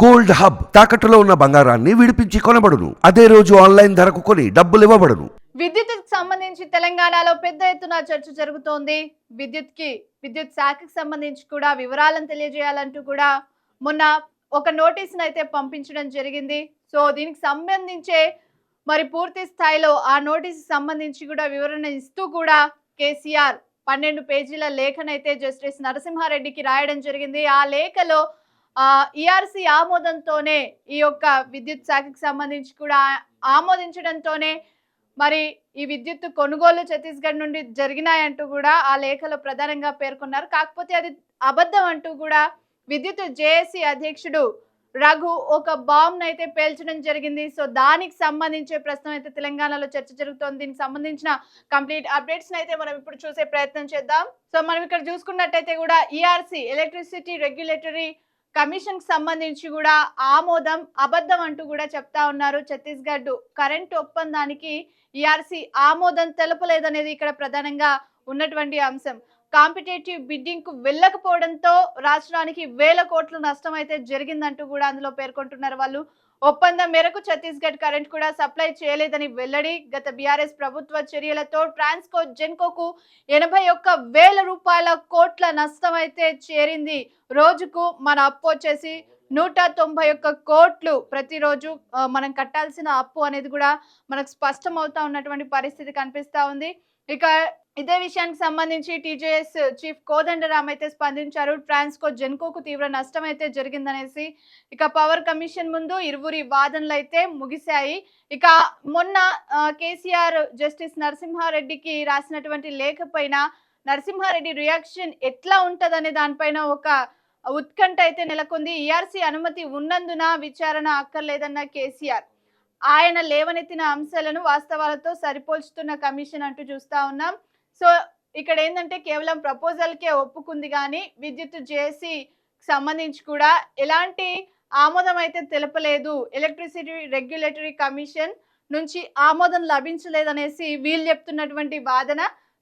Gold hub తాకట్టులో ఉన్న బంగారాన్ని విడిపించి కొనబడును. అదే రోజు ఆన్లైన్ ధరకు కొని డబ్బులు ఇవ్వబడును. విద్యుత్ సంబంధించి తెలంగాణలో పెద్ద ఎత్తున చర్చ జరుగుతోంది. విద్యుత్కి విద్యుత్ శాఖకి సంబంధించి కూడా వివరాలను తెలియజేయాలంటూ కూడా మొన్న ఒక నోటీస్ని అయితే పంపించడం జరిగింది. సో దీనికి సంబంధించే మరి పూర్తి స్థాయిలో ఆ నోటీసు సంబంధించి కూడా వివరణ ఇస్తూ కూడా కేసీఆర్ పన్నెండు పేజీల లేఖనైతే జస్టిస్ నరసింహారెడ్డికి రాయడం జరిగింది. ఆ లేఖలో ఈఆర్సీ ఆమోదంతోనే ఈ యొక్క విద్యుత్ శాఖకి సంబంధించి కూడా ఆమోదించడంతోనే మరి ఈ విద్యుత్ కొనుగోలు ఛత్తీస్గఢ్ నుండి జరిగినాయంటూ కూడా ఆ లేఖలో ప్రధానంగా పేర్కొన్నారు. కాకపోతే అది అబద్ధం అంటూ కూడా విద్యుత్ జేఏసీ అధ్యక్షుడు రఘు ఒక బాంబ్ అయితే పేల్చడం జరిగింది. సో దానికి సంబంధించే ప్రశ్న అయితే తెలంగాణలో చర్చ జరుగుతోంది. దీనికి సంబంధించిన కంప్లీట్ అప్డేట్స్ అయితే మనం ఇప్పుడు చూసే ప్రయత్నం చేద్దాం. సో మనం ఇక్కడ చూసుకున్నట్టయితే కూడా ఈఆర్సీ ఎలక్ట్రిసిటీ రెగ్యులేటరీ కమిషన్ సంబంధించి కూడా ఆమోదం అబద్ధం అంటూ కూడా చెప్తా ఉన్నారు ఛత్తీస్గఢ్. కరెంట్ ఒప్పందానికి ఈఆర్సీ ఆమోదం తెలపలేదనేది ఇక్కడ ప్రధానంగా ఉన్నటువంటి అంశం. కాంపిటేటివ్ బిడ్డింగ్కు వెళ్ళకపోవడంతో రాష్ట్రానికి వేల కోట్ల నష్టం అయితే జరిగిందంటూ కూడా అందులో పేర్కొంటున్నారు వాళ్ళు. ఒప్పందం మేరకు ఛత్తీస్గఢ్ కరెంట్ కూడా సప్లై చేయలేదని వెల్లడి గత బీఆర్ఎస్ ప్రభుత్వ చర్యలతో ట్రాన్స్కో జెన్కోకు ఎనభై ఒక్క వేల రూపాయల కోట్ల నష్టం అయితే చేరింది. రోజుకు మన అప్పు వచ్చేసి నూట తొంభై ఒక్క కోట్లు ప్రతిరోజు మనం కట్టాల్సిన అప్పు అనేది కూడా మనకు స్పష్టం అవుతా ఉన్నటువంటి పరిస్థితి కనిపిస్తూ ఉంది. ఇక ఇదే విషయానికి సంబంధించి టీజేఎస్ చీఫ్ కోదండరామ్ అయితే స్పందించారు. ట్రాన్స్కో జెన్కోకు తీవ్ర నష్టం అయితే జరిగిందనేసి ఇక పవర్ కమిషన్ ముందు ఇరువురి వాదనలు అయితే ముగిశాయి. ఇక మొన్న కేసీఆర్ జస్టిస్ నరసింహారెడ్డికి రాసినటువంటి లేఖపైన నరసింహారెడ్డి రియాక్షన్ ఎట్లా ఉంటుందనే దానిపైన ఒక ఉత్కంఠ అయితే నెలకొంది. ఈఆర్సీ అనుమతి ఉన్నందున విచారణ అక్కర్లేదన్న కేసీఆర్. ఆయన లేవనెత్తిన అంశాలను వాస్తవాలతో సరిపోల్చుతున్న కమిషన్ అంటూ చూస్తా ఉన్నాం. సో ఇక్కడ ఏంటంటే కేవలం ప్రపోజల్కే ఒప్పుకుంది కానీ విద్యుత్ జేసీ సంబంధించి కూడా ఎలాంటి ఆమోదం అయితే తెలపలేదు. ఎలక్ట్రిసిటీ రెగ్యులేటరీ కమిషన్ నుంచి ఆమోదం లభించలేదనేసి వీళ్ళు చెప్తున్నటువంటి వాదన.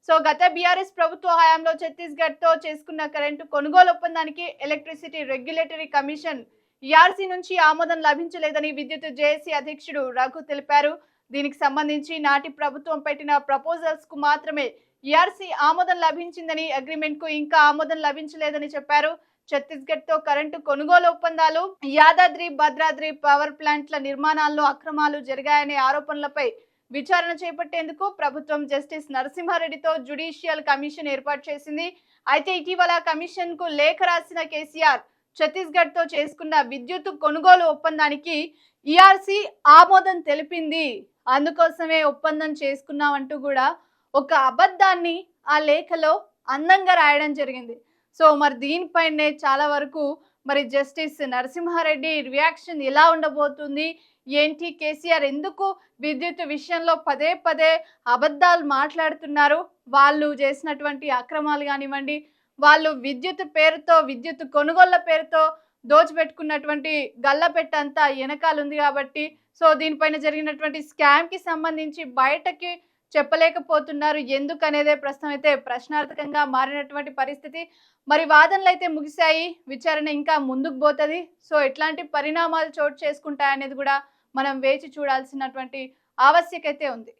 సో గత బీఆర్ఎస్ ప్రభుత్వ హయాంలో ఛత్తీస్గఢ్తో చేసుకున్న కరెంటు కొనుగోలు ఒప్పందానికి ఎలక్ట్రిసిటీ రెగ్యులేటరీ కమిషన్ ఈఆర్సీ నుంచి ఆమోదం లభించలేదని విద్యుత్ జేఏసీ అధ్యక్షుడు రఘు తెలిపారు. దీనికి సంబంధించి నాటి ప్రభుత్వం పెట్టిన ప్రపోజల్స్కు మాత్రమే ఈఆర్సీ ఆమోదం లభించిందని అగ్రిమెంట్కు ఇంకా ఆమోదం లభించలేదని చెప్పారు. ఛత్తీస్గఢ్తో కరెంటు కొనుగోలు ఒప్పందాలు యాదాద్రి భద్రాద్రి పవర్ ప్లాంట్ల నిర్మాణాల్లో అక్రమాలు జరిగాయనే ఆరోపణలపై విచారణ చేపట్టేందుకు ప్రభుత్వం జస్టిస్ నరసింహారెడ్డితో జుడిషియల్ కమిషన్ ఏర్పాటు చేసింది. అయితే ఇటీవల కమిషన్కు లేఖ రాసిన కేసీఆర్ ఛత్తీస్గఢ్తో చేసుకున్న విద్యుత్ కొనుగోలు ఒప్పందానికి ఈఆర్సీ ఆమోదం తెలిపింది. అందుకోసమే ఒప్పందం చేసుకున్నామంటూ కూడా ఒక అబద్ధాన్ని ఆ లేఖలో అందంగా రాయడం జరిగింది. సో మరి దీనిపైనే చాలా వరకు మరి జస్టిస్ నరసింహారెడ్డి రియాక్షన్ ఎలా ఉండబోతుంది? ఏంటి? కేసీఆర్ ఎందుకు విద్యుత్ విషయంలో పదే పదే అబద్ధాలు మాట్లాడుతున్నారు? వాళ్ళు చేసినటువంటి అక్రమాలు కానివ్వండి వాళ్ళు విద్యుత్ పేరుతో విద్యుత్ కొనుగోళ్ళ పేరుతో దోచిపెట్టుకున్నటువంటి గల్లపెట్ట అంతా వెనకాల ఉంది కాబట్టి సో దీనిపైన జరిగినటువంటి స్కామ్కి సంబంధించి బయటకి చెప్పలేకపోతున్నారు. ఎందుకు అనేదే ప్రశ్న అయితే ప్రశ్నార్థకంగా మారినటువంటి పరిస్థితి. మరి వాదనలు అయితే ముగిశాయి. విచారణ ఇంకా ముందుకు పోతుంది. సో ఎట్లాంటి పరిణామాలు చోటు చేసుకుంటాయనేది కూడా మనం వేచి చూడాల్సినటువంటి ఆవశ్యకత ఉంది.